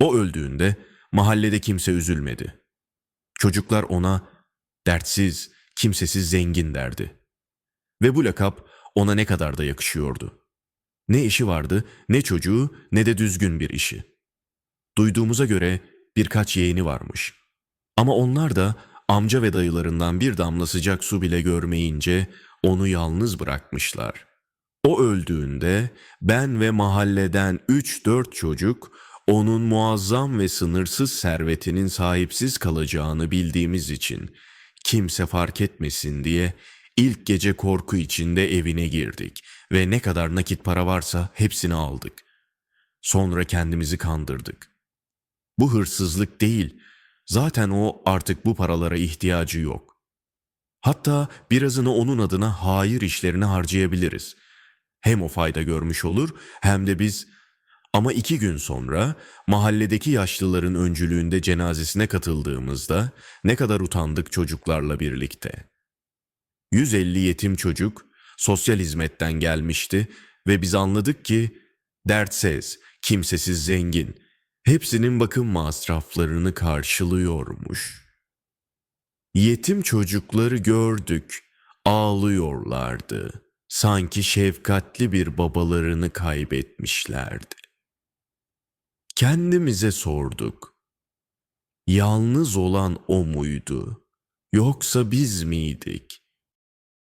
O öldüğünde mahallede kimse üzülmedi. Çocuklar ona dertsiz, kimsesiz zengin derdi. Ve bu lakap ona ne kadar da yakışıyordu. Ne işi vardı, ne çocuğu, ne de düzgün bir işi. Duyduğumuza göre birkaç yeğeni varmış. Ama onlar da amca ve dayılarından bir damla sıcak su bile görmeyince onu yalnız bırakmışlar. O öldüğünde ben ve mahalleden 3-4 çocuk onun muazzam ve sınırsız servetinin sahipsiz kalacağını bildiğimiz için kimse fark etmesin diye ilk gece korku içinde evine girdik ve ne kadar nakit para varsa hepsini aldık. Sonra kendimizi kandırdık. Bu hırsızlık değil, zaten o artık bu paralara ihtiyacı yok. Hatta birazını onun adına hayır işlerine harcayabiliriz. Hem o fayda görmüş olur hem de biz ama iki gün sonra mahalledeki yaşlıların öncülüğünde cenazesine katıldığımızda ne kadar utandık çocuklarla birlikte. 150 yetim çocuk sosyal hizmetten gelmişti ve biz anladık ki dertsiz, kimsesiz zengin, hepsinin bakım masraflarını karşılıyormuş. Yetim çocukları gördük, ağlıyorlardı. Sanki şefkatli bir babalarını kaybetmişlerdi. Kendimize sorduk. Yalnız olan o muydu? Yoksa biz miydik?